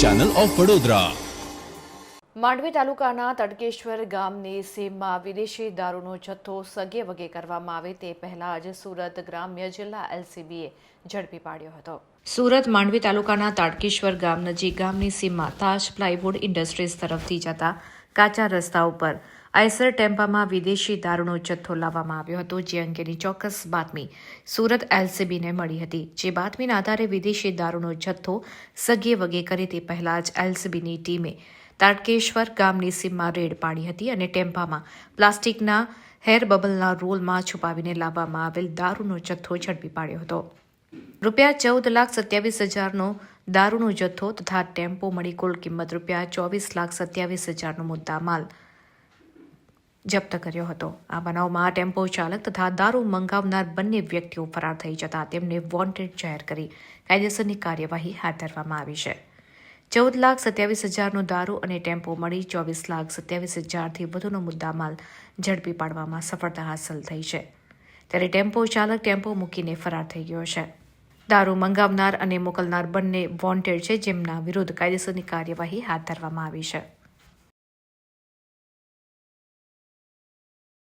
Channel of Vadodara Mandvi તાલુકાના તડકેશ્વર ગામની સીમમાં વિદેશી દારૂનો જથ્થો સગે વગે કરવામાં આવે તે પહેલા જ સુરત ગ્રામ્ય જિલ્લા એલસીબીએ ઝડપી પાડ્યો હતો. સુરત માંડવી તાલુકાના તાડકેશ્વર ગામ નજીક ગામની સીમમાં તાજ પ્લાયવુડ ઇન્ડસ્ટ્રીઝ તરફથી જતા કાચા રસ્તા ઉપર આઈસર ટેમ્પામાં વિદેશી દારૂનો જથ્થો લાવવામાં આવ્યો હતો, જે અંગેની ચોક્કસ બાતમી સુરત એલસીબીને મળી હતી. જે બાતમીના આધારે વિદેશી દારૂનો જથ્થો સગે વગે કરે તે પહેલા જ એલસીબીની ટીમે તાટકેશ્વર ગામની સીમમાં રેડ પાડી હતી અને ટેમ્પામાં પ્લાસ્ટિકના હેર બબલના રોલમાં છુપાવીને લાવવામાં આવેલ દારૂનો જથ્થો ઝડપી પાડ્યો હતો. રૂપિયા ચૌદ લાખ સત્યાવીસ હજારનો દારૂનો જથ્થો તથા ટેમ્પો મળી કુલ કિંમત રૂપિયા ચોવીસ લાખ સત્યાવીસ હજારનો મુદ્દા માલ જપ્ત કર્યો હતો. આ બનાવમાં ટેમ્પો ચાલક તથા દારૂ મંગાવનાર બંને વ્યક્તિઓ ફરાર થઈ જતા તેમને વોન્ટેડ જાહેર કરી કાયદેસરની કાર્યવાહી હાથ ધરવામાં આવી છે. ચૌદ લાખ સત્યાવીસ હજારનો દારૂ અને ટેમ્પો મળી ચોવીસ લાખ સત્યાવીસ હજારથી વધુનો મુદ્દામાલ ઝડપી પાડવામાં સફળતા હાંસલ થઈ છે. ત્યારે ટેમ્પો ચાલક ટેમ્પો મૂકીને ફરાર થઈ ગયો છે. દારૂ મંગાવનાર અને મોકલનાર બંને વોન્ટેડ છે, જેમના વિરુદ્ધ કાયદેસરની કાર્યવાહી હાથ ધરવામાં આવી છે.